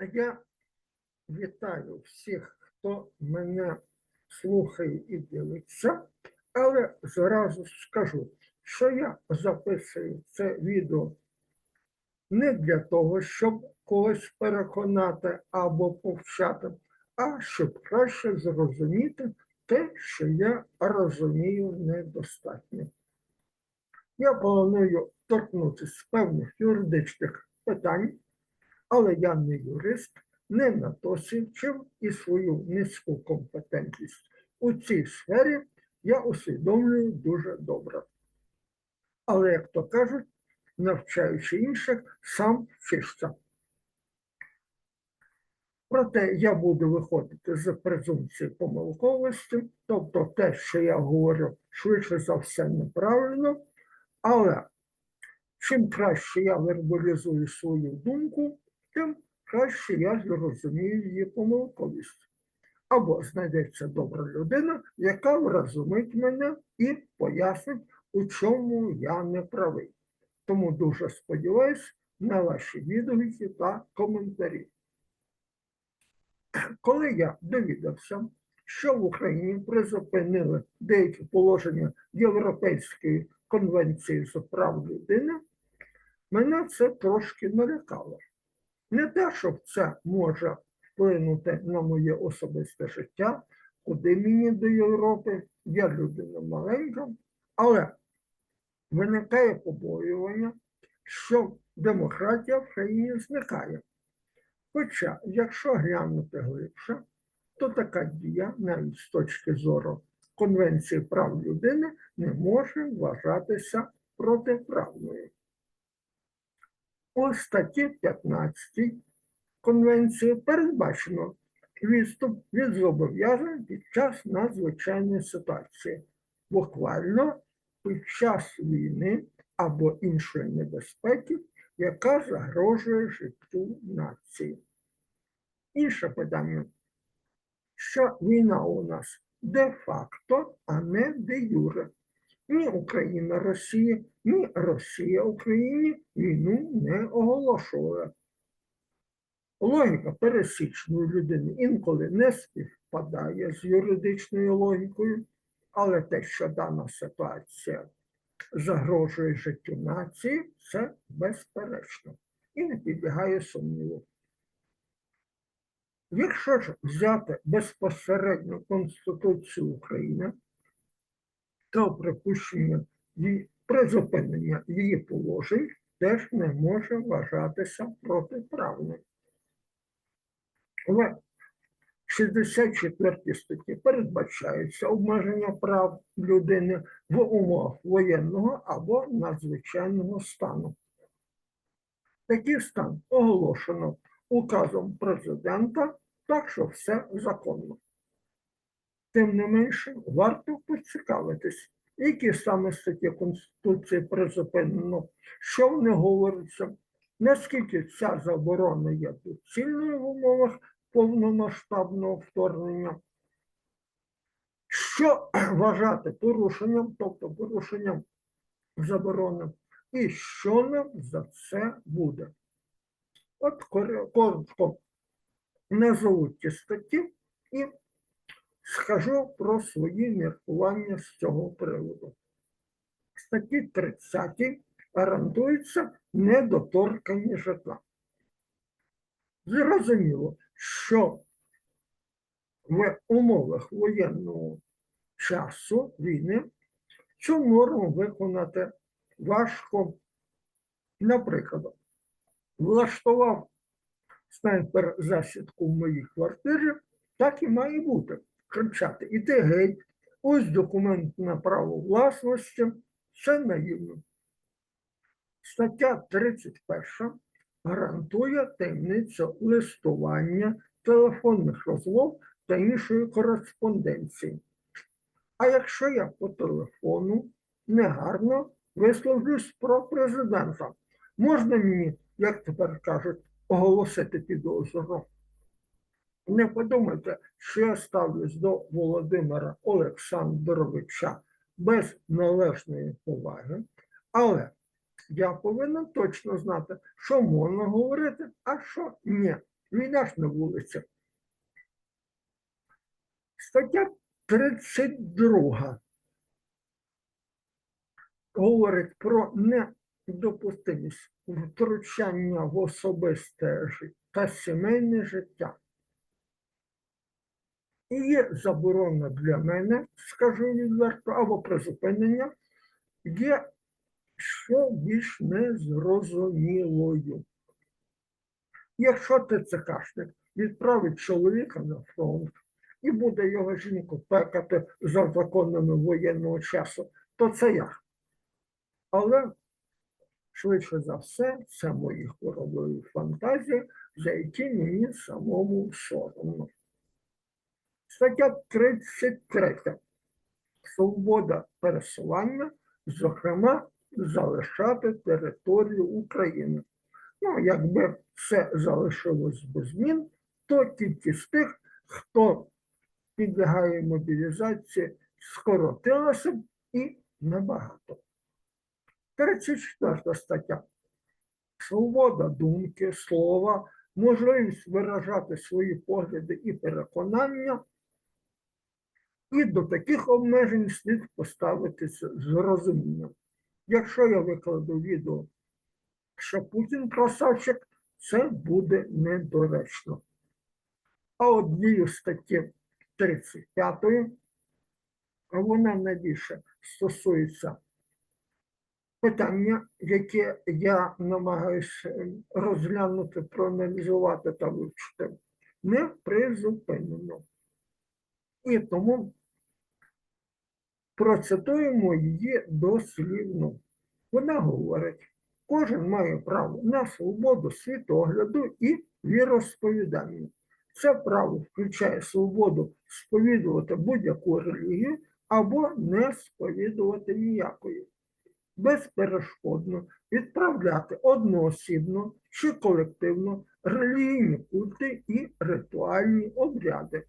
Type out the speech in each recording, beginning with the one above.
Я вітаю всіх, хто мене слухає і дивиться, але зразу скажу, що я записую це відео не для того, щоб когось переконати або повчати, а щоб краще зрозуміти те, що я розумію недостатньо. Я планую торкнутися певних юридичних питань, але я не юрист, не на і свою низьку компетентність у цій сфері я усвідомлюю дуже добре. Але, як то кажуть, навчаючи інших, сам вчишся. Проте я буду виходити з презумпції помилковості, тобто те, що я говорю, швидше за все неправильно, але чим краще я вербалізую свою думку, тим краще я зрозумію її помилковість. Або знайдеться добра людина, яка вразумить мене і пояснить, у чому я не правий. Тому дуже сподіваюсь на ваші відгуки та коментарі. Коли я довідався, що в Україні призупинили деякі положення Європейської конвенції з прав людини, мене це трошки налякало. Не те, що це може вплинути на моє особисте життя, куди мені до Європи, я людина маленька, але виникає побоювання, що демократія в країні зникає. Хоча, якщо глянути глибше, то така дія, навіть з точки зору Конвенції прав людини, не може вважатися протиправною. У статті 15 Конвенції передбачено відступ від зобов'язань під час надзвичайної ситуації, буквально під час війни або іншої небезпеки, яка загрожує життю нації. Інше питання, що війна у нас де-факто, а не де-юре. Ні Україна Росія, ні Росія Україні війну не оголошувала. Логіка пересічної людини інколи не співпадає з юридичною логікою, але те, що дана ситуація загрожує життю нації, це безперечно і не підлягає сумніву. Якщо ж взяти безпосередньо Конституцію України, то припущення її призупинення її положень теж не може вважатися протиправним. В 64 статті передбачається обмеження прав людини в умовах воєнного або надзвичайного стану. Такий стан оголошено указом президента, так що все законно. Тим не менше, варто поцікавитись, які саме статті Конституції призупинено, що в них говориться, наскільки ця заборона є доцільною в умовах повномасштабного вторгнення, що вважати порушенням, тобто порушенням заборони, і що нам за це буде. От коротко назову ті статті і скажу про свої міркування з цього приводу. Статті 30 гарантується недоторкані житла. Зрозуміло, що в умовах воєнного часу війни цю норму виконати важко. Наприклад, влаштував снайпер засідку в моїй квартирі, так і має бути. Кричати, іди геть, ось документ на право власності, це наївно. Стаття 31 гарантує таємницю листування, телефонних розмов та іншої кореспонденції. А якщо я по телефону негарно висловлюсь про президента, можна мені, як тепер кажуть, оголосити підозру? Не подумайте, що я ставлюсь до Володимира Олександровича без належної поваги, але я повинен точно знати, що можна говорити, а що ні. Війна ж на вулицях. Стаття 32 говорить про недопустимість втручання в особисте життя та сімейне життя. І є заборона для мене, скажу відверто, або призупинення, є що більш незрозумілою. Якщо ТЦКшник відправить чоловіка на фронт і буде його жінку пекати за законами воєнного часу, то це я. Але швидше за все, це мої хоробові фантазії, за які мені самому соромно. Стаття 33. Свобода пересування, зокрема, залишати територію України. Ну, якби все залишилось без змін, то кількість тих, хто підлягає мобілізації, скоротилася б і небагато. 34 стаття. Свобода думки, слова, можливість виражати свої погляди і переконання. І до таких обмежень слід поставитися з розумінням. Якщо я викладу відео, що Путін красавчик, це буде недоречно. А от дію статті 35, вона найбільше стосується питання, яке я намагаюся розглянути, проаналізувати та вивчити, не призупинено. І тому процитуємо її дослівно. Вона говорить, кожен має право на свободу світогляду і віросповідання. Це право включає свободу сповідувати будь-яку релігію або не сповідувати ніякої. Безперешкодно відправляти одноосібно чи колективно релігійні культи і ритуальні обряди,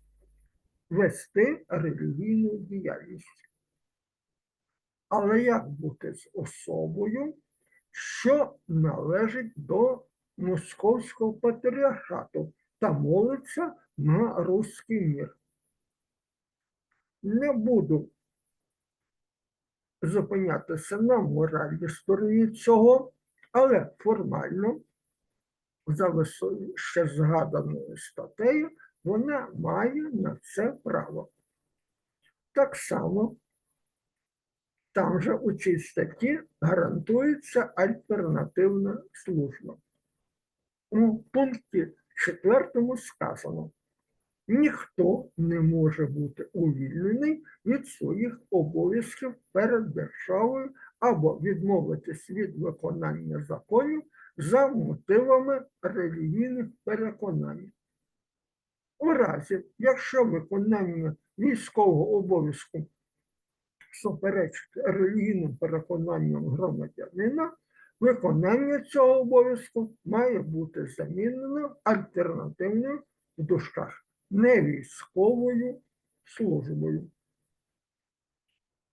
вести релігійну діяльність. Але як бути з особою, що належить до Московського патріархату та молиться на руський мір? Не буду зупинятися на моральній стороні цього, але формально, за вище згаданою статтею, вона має на це право. Так само там же у цій статті гарантується альтернативна служба. У пункті 4 сказано, ніхто не може бути увільнений від своїх обов'язків перед державою або відмовитись від виконання законів за мотивами релігійних переконань. У разі, якщо виконання військового обов'язку суперечить релігійним переконанням громадянина, виконання цього обов'язку має бути замінено альтернативною в дужках невійськовою службою.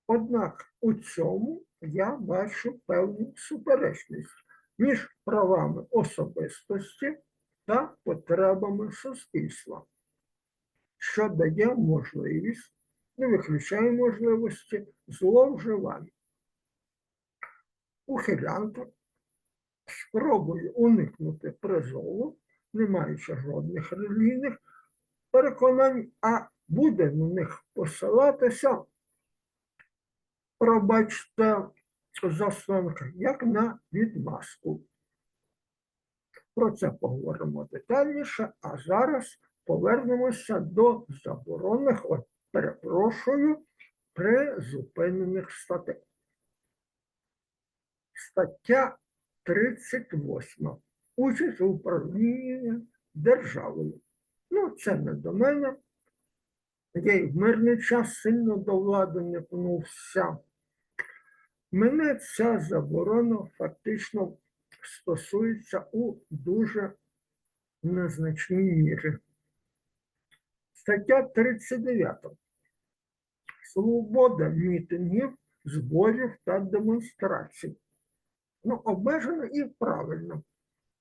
Однак у цьому я бачу певну суперечність між правами особистості та потребами суспільства, що дає можливість, не виключає можливості зловживань. Ухилянка спробує уникнути призову, не маючи жодних релігійних переконань, а буде на них посилатися, пробачте, засланка, як на відмазку. Про це поговоримо детальніше, а зараз повернемося до заборонених, от, перепрошую, призупинених статей. Стаття 38. Участь у управлінні державою. Ну, це не до мене. Я й в мирний час сильно до влади не пнувся. Мене ця заборона фактично стосується у дуже незначній мірі. Стаття 39. Свобода мітингів, зборів та демонстрацій. Ну, обмежено і правильно.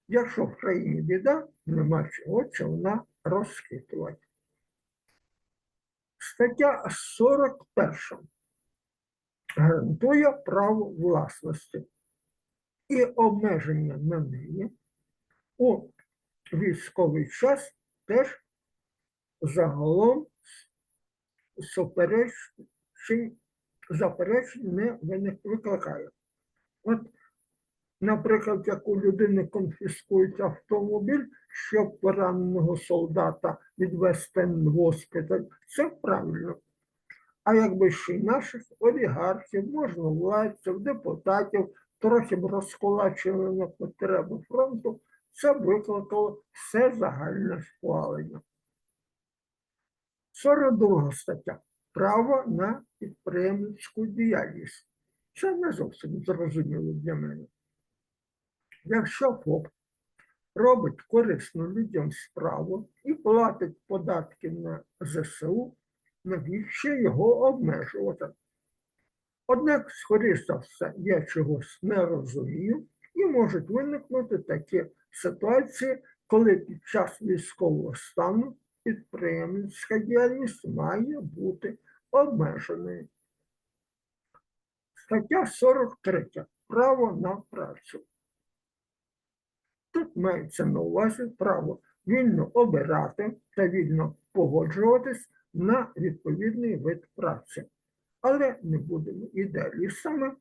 Якщо в країні біда, нема чого човна розхитувати. Стаття 41 гарантує право власності і обмеження на неї у військовий час теж загалом суперечень, заперечень не викликає. От, наприклад, як у людини конфіскують автомобіль, щоб пораненого солдата відвести в госпіталь, це правильно. А якби ще й наших олігархів, можновладців, депутатів трохи б розкулачили на потреби фронту, це викликало все загальне схвалення. 42 стаття. Право на підприємницьку діяльність. Це не зовсім зрозуміло для мене. Якщо ФОП робить корисну людям справу і платить податки на ЗСУ, навіщо його обмежувати? Однак, скоріше за все, я чогось не розумію, і можуть виникнути такі ситуації, коли під час військового стану підприємницька діяльність має бути обмеженою. Стаття 43. Право на працю. Тут мається на увазі право вільно обирати та вільно погоджуватись на відповідний вид праці. Але не будемо ідеалістами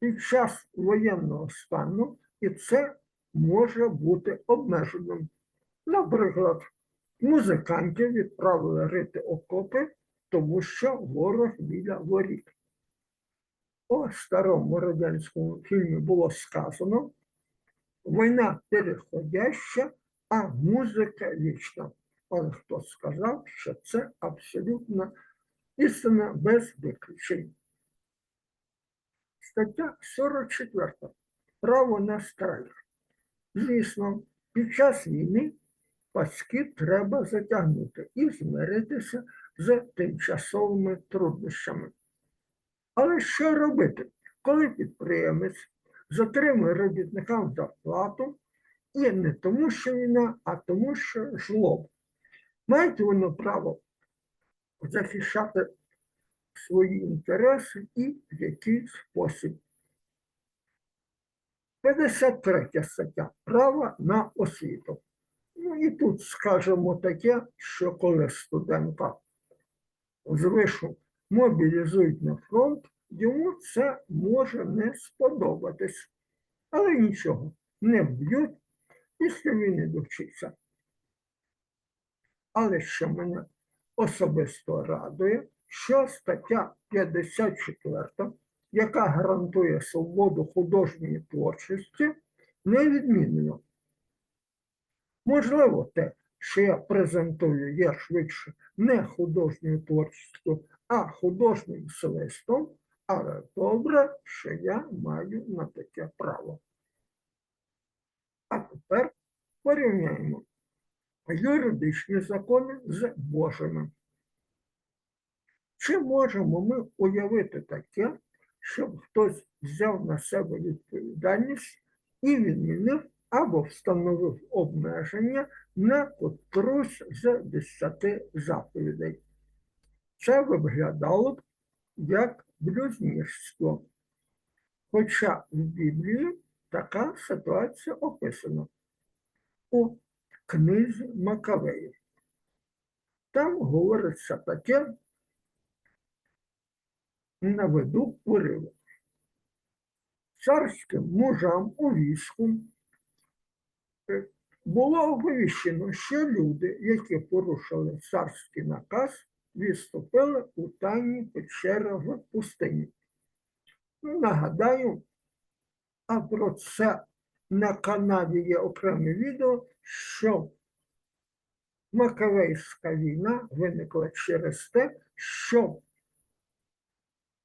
під час воєнного стану, і це може бути обмеженим. Наприклад, музикантів відправили рити окопи, тому що ворог біля воріт. У старому радянському фільмі було сказано, війна переходяща, а музика вічна. Але хто сказав, що це абсолютно істина без виключень. Стаття 44. Право на страйк. Звісно, під час війни паски треба затягнути і змиритися з тимчасовими труднощами. Але що робити, коли підприємець затримує робітникам зарплату і не тому, що війна, а тому, що жлоб? Мають вони право захищати свої інтереси і в який спосіб. 53 стаття право на освіту. Тут скажемо таке, що коли студента з вишу мобілізують на фронт, йому це може не сподобатись. Але нічого, не вб'ють, після війни довчиться. Але що мене особисто радує, що стаття 54, яка гарантує свободу художньої творчості, не відмінена. Можливо, те, що я презентую, є швидше не художньою творчістю, а художнім свистом, але добре, що я маю на таке право. А тепер порівняємо юридичні закони з Божими. Чи можемо ми уявити таке, щоб хтось взяв на себе відповідальність і відмінив або встановив обмеження на котрусь з десяти заповідей? Це виглядало б як блюзнірство. Хоча в Біблії така ситуація описана у книзі Макавеїв. Там говориться таке, наведу уривок. Царським мужам у війську було оповіщено, що люди, які порушили царський наказ, відступили у тайні печери в пустині. Ну, Нагадаю, а про це на каналі є окреме відео, що Макавейська війна виникла через те, що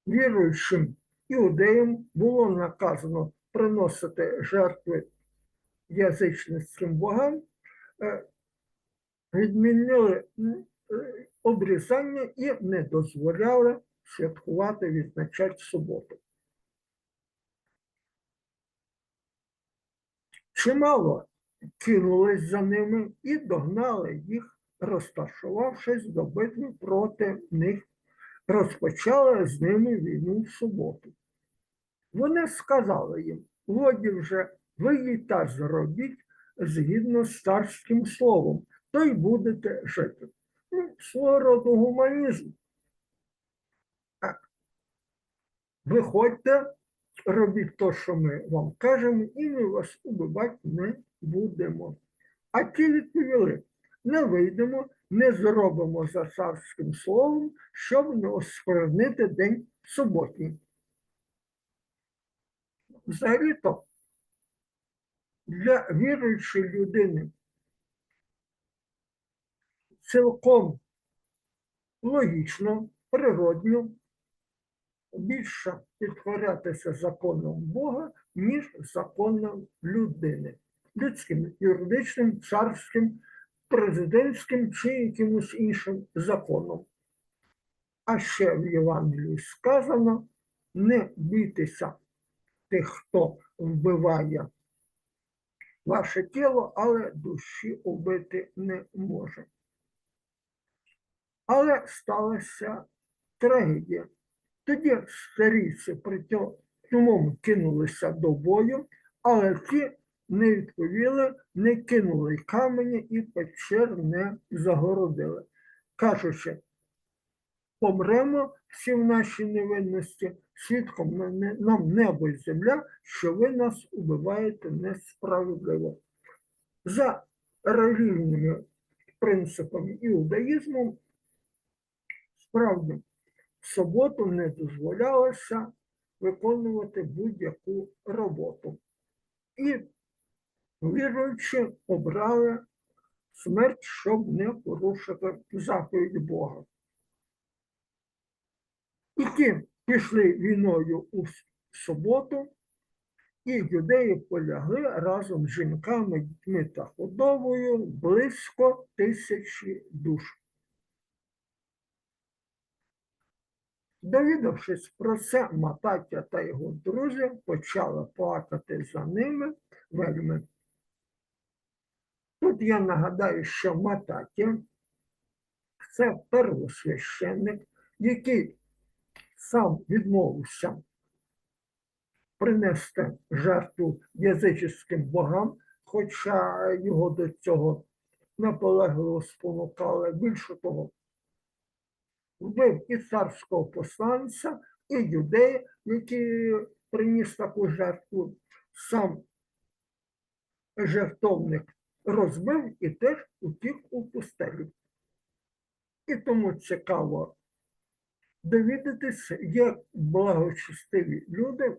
віруючим іудеям було наказано приносити жертви язичницьким богам, е, відмінили е, обрізання і не дозволяли святкувати, відзначати суботу. Чимало кинулись за ними і догнали їх, розташувавшись до битви проти них, розпочали з ними війну в суботу. Вони сказали їм, годі вже ви їй та зробіть згідно з царським словом, то й будете жити. Ну, свого роду гуманізм. Виходьте, робіть те, що ми вам кажемо, і ми вас убивати не будемо. А ті відповіли: не вийдемо, не зробимо за царським словом, щоб не осквернити день суботній. Взагалі-то для віруючої людини цілком логічно, природньо більше підкорятися законом Бога, ніж законом людини, людським, юридичним, царським, президентським чи якимось іншим законом. А ще в Євангелії сказано: не бійтеся тих, хто вбиває ваше тіло, але душі убити не може. Але сталася трагедія. Тоді старійці при цьому кинулися до бою, але ті не відповіли, не кинули камені і печер не загородили, кажучи, помремо всі в нашій невинності, свідком нам небо і земля, що ви нас убиваєте несправедливо. За релігійними принципами іудаїзму, справді, в суботу не дозволялося виконувати будь-яку роботу. І віруючі обрали смерть, щоб не порушити заповідь Бога. І ті пішли війною у суботу, і юдеї полягли разом з жінками, дітьми та худобою близько тисячі душ. Довідавшись про це, Матаття та його друзі почали плакати за ними вельми. Тут я нагадаю, що Матаття – це первосвященник, який сам відмовився принести жертву язичським богам, хоча його до цього наполегливо спонукали. Більше того, вбив і царського посланця, і юдея, який приніс таку жертву, сам жертовник розбив і теж утік у пустелі. І тому цікаво довідатися, як благочестиві люди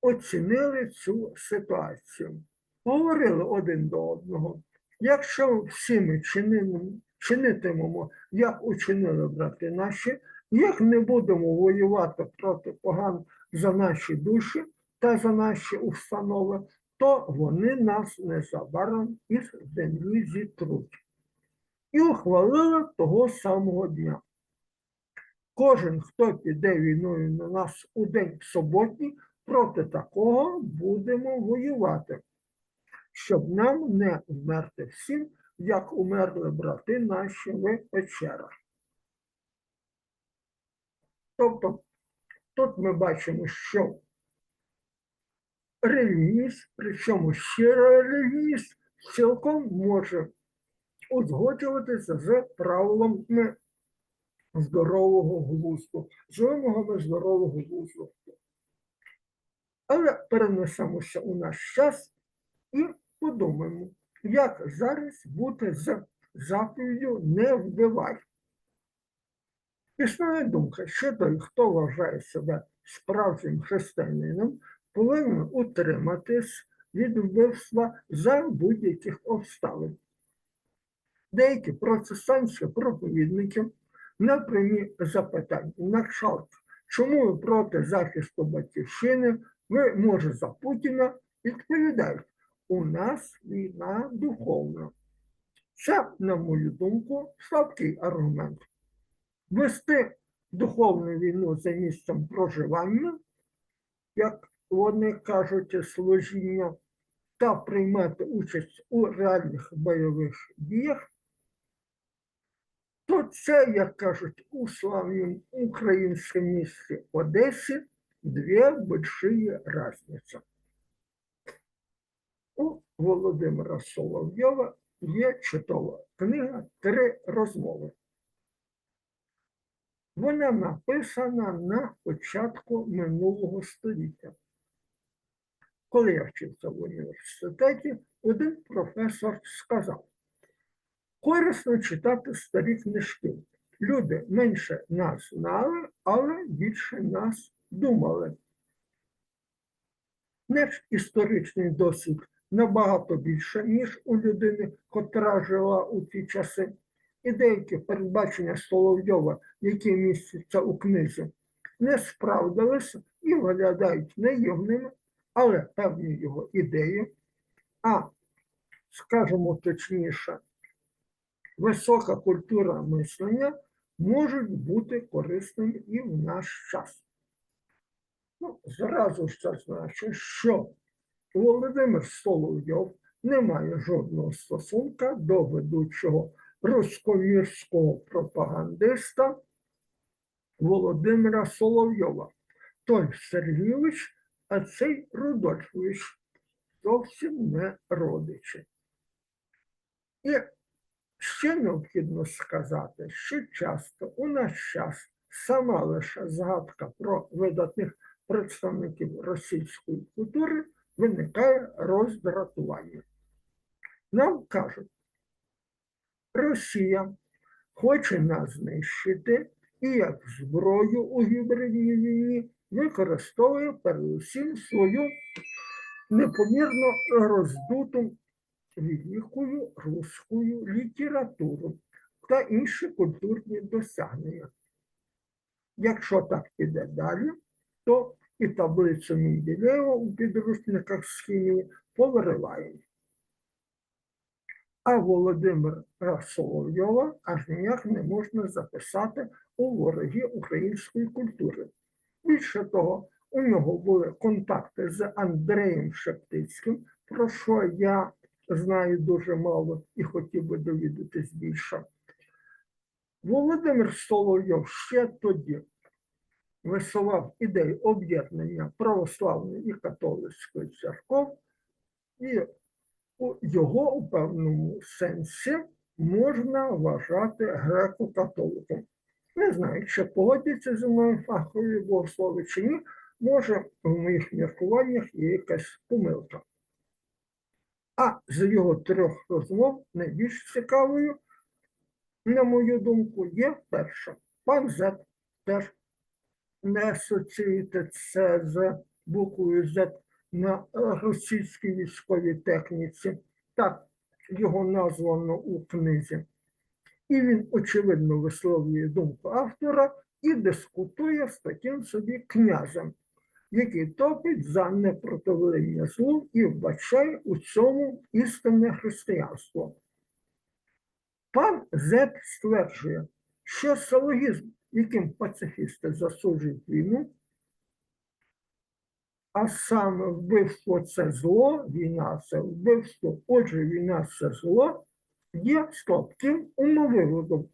оцінили цю ситуацію. Говорили один до одного. Якщо всі ми чинитимемо, як учинили брати наші, як не будемо воювати проти поган за наші душі та за наші установи, то вони нас незабаром із землі зітруть. І ухвалили того самого дня. Кожен, хто піде війною на нас у день суботній, проти такого будемо воювати, щоб нам не вмерти всім, як умерли брати наші в печерах. Тобто тут ми бачимо, що релігійність, причому щира релігійність, цілком може узгоджуватися з правилами здорового глузду, з вимогами здорового глузду. Але перенесемося у наш час і подумаємо, як зараз бути з заповіддю не вбивай. Існує думка, що той, хто вважає себе справжнім християнином, повинен утриматись від вбивства за будь-яких обставин. Деякі протестантські проповідники на прямі запитання на кшталт, чому ви проти захисту батьківщини, ви, може, за Путіна, відповідають, у нас війна духовна. Це, на мою думку, слабкий аргумент. Вести духовну війну за місцем проживання, як вони кажуть, служіння, та приймати участь у реальних бойових діях, це, як кажуть, у славному українському місті Одесі дві большие разниці. У Володимира Соловйова є чудова книга Три розмови. Вона написана на початку минулого століття. Коли я вчився в університеті, один професор сказав: корисно читати старі книжки. Люди менше нас знали, але більше нас думали. Наш історичний досвід набагато більше, ніж у людини, котра жила у ті часи. І деякі передбачення Соловйова, які містяться у книзі, не справдилися і виглядають наївними, але певні його ідеї, а, скажімо точніше, висока культура мислення можуть бути корисними і в наш час. Ну, зразу ж це значить, що Володимир Соловйов не має жодного стосунка до ведучого руськомірського пропагандиста Володимира Соловйова. Той Сергійович, а цей Рудольфович зовсім не родичі. І ще необхідно сказати, що часто у наш час сама лише згадка про видатних представників російської культури виникає роздратування. Нам кажуть, Росія хоче нас знищити і як зброю у гібридній війні використовує передусім свою непомірно роздуту великою руською літературу та інші культурні досягнення. Якщо так піде далі, то і таблицю Менделєєва у підручниках з хімії повириваємо. А Володимира Соловйова аж ніяк не можна записати у вороги української культури. Більше того, у нього були контакти з Андреєм Шептицьким, про що я знаю дуже мало і хотів би довідатись більше. Володимир Соловйов ще тоді висував ідею об'єднання православної і католицької церков, і його у певному сенсі можна вважати греко-католиком. Не знаю, чи погодяться зі мною фахові богослови чи ні, може в моїх міркуваннях є якась помилка. А з його трьох розмов найбільш цікавою, на мою думку, є перша. Пан Зет теж не асоціюєте це з буквою Z на російській військовій техніці. Так його названо у книзі. І він, очевидно, висловлює думку автора і дискутує з таким собі князем, який топить за непротивлення злу і вбачає у цьому істинне християнство. Пан Зет стверджує, що силогізм, яким пацифісти засуджують війну, а саме вбивство це зло, війна це вбивство, отже, війна це зло, є слабким умовиводом,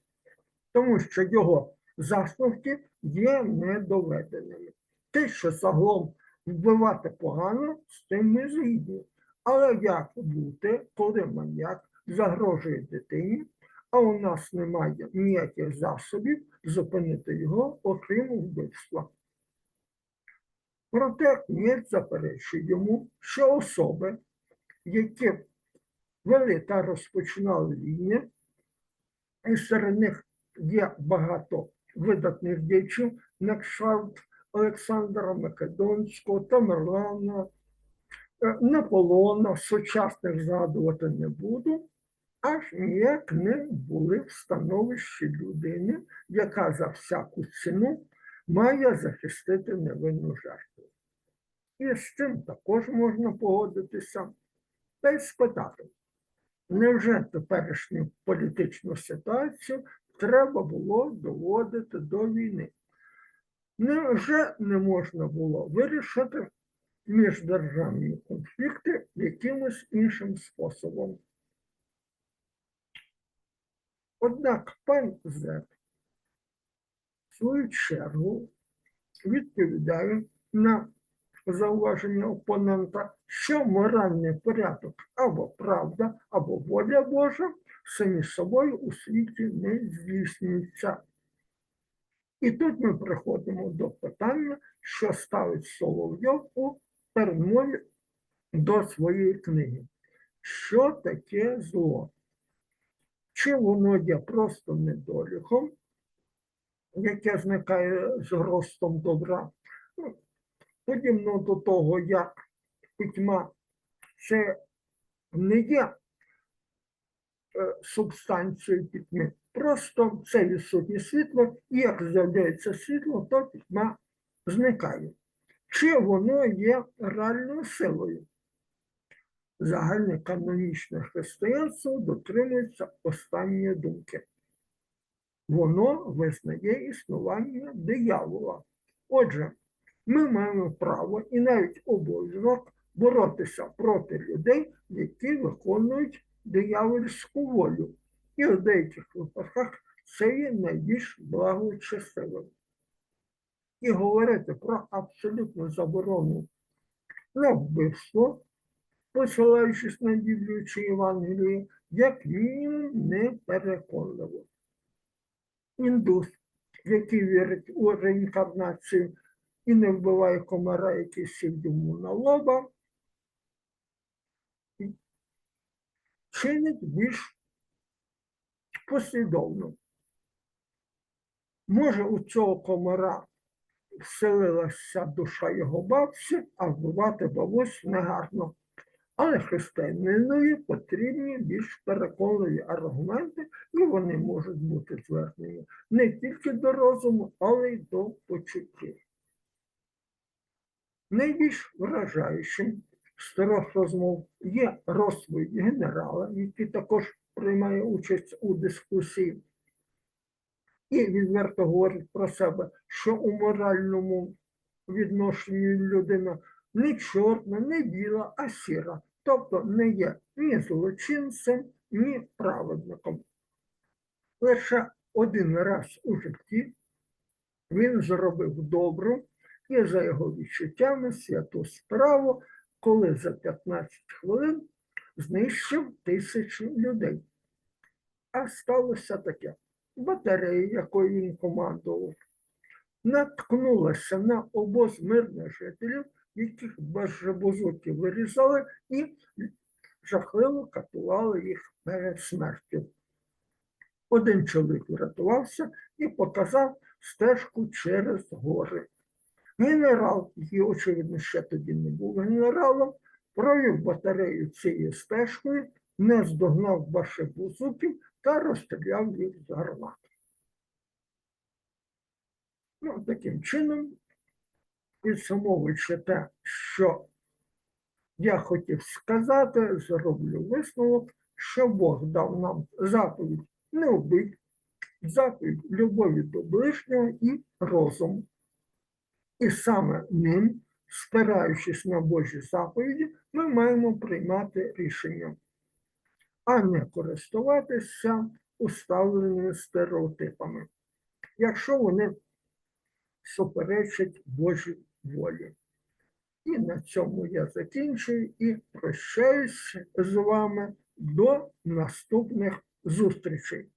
тому що його засновки є недоведеними. Те, що загалом вбивати погано, з тим ми згідні. Але як бути, коли маньяк загрожує дитині, а у нас немає ніяких засобів зупинити його, окрім вбивства? Проте князь заперечує йому, що особи, які вели та розпочинали війни, і серед них є багато видатних діячів, на кшталт Олександра Македонського, Тамерлана, е, Наполеона, сучасних згадувати не буду, аж ніяк не були в становищі людини, яка за всяку ціну має захистити невинну жертву. І з цим також можна погодитися та й спитати, невже теперішню політичну ситуацію треба було доводити до війни? Невже не можна було вирішити міждержавні конфлікти якимось іншим способом. Однак пан Зет в свою чергу відповідає на зауваження опонента, що моральний порядок або правда, або воля Божа самі собою у світі не здійснюються. І тут ми приходимо до питання, що ставить Соловйов у перемові до своєї книги. Що таке зло? Чи воно є просто недоліком, яке зникає з ростом добра? Ну, Подібно до того, як пітьма це не є е, субстанцією пітьми. Просто це відсутнє світло, і як з'являється світло, то пітьма зникає. Чи воно є реальною силою? Загальне канонічне християнство дотримується останньої думки. Воно визнає існування диявола. Отже, ми маємо право і навіть обов'язок боротися проти людей, які виконують диявольську волю. І в деяких випадках це є найбільш благочестивим. І говорити про абсолютну заборону на вбивство, посилаючись на Біблію чи Євангеліє, як мінімум непереконливо. Індус, який вірить у реінкарнацію і не вбиває комара, який сів йому на лоба, чинить більш послідовно. Може, у цього комара вселилася душа його бабці, а вбивати бабусь негарно. Але християнинові потрібні більш переконливі аргументи, і вони можуть бути звернені не тільки до розуму, але й до почуттів. Найбільш вражаючим з розмов є розповідь генерала, який також приймає участь у дискусії, і відверто говорить про себе, що у моральному відношенні людина не чорна, не біла, а сіра, тобто не є ні злочинцем, ні праведником. Лише один раз у житті він зробив добру і за його відчуттями святу справу, коли за 15 хвилин знищив тисячу людей. А сталося таке. Батарея, якою він командував, наткнулася на обоз мирних жителів, яких безжабозуки вирізали і жахливо катували їх перед смертю. Один чоловік врятувався і показав стежку через гори. Генерал, який, очевидно, ще тоді не був генералом, провів батарею цією стежкою, не здогнав башебузуків та розстріляв їх з гармат. Ну, таким чином, підсумовуючи те, що я хотів сказати, зроблю висновок, що Бог дав нам заповідь не вбить, заповідь любові до ближнього і розуму. І саме ним, спираючись на Божі заповіді, ми маємо приймати рішення, а не користуватися уставленими стереотипами, якщо вони суперечать Божій волі. І на цьому я закінчую і прощаюсь з вами до наступних зустрічей.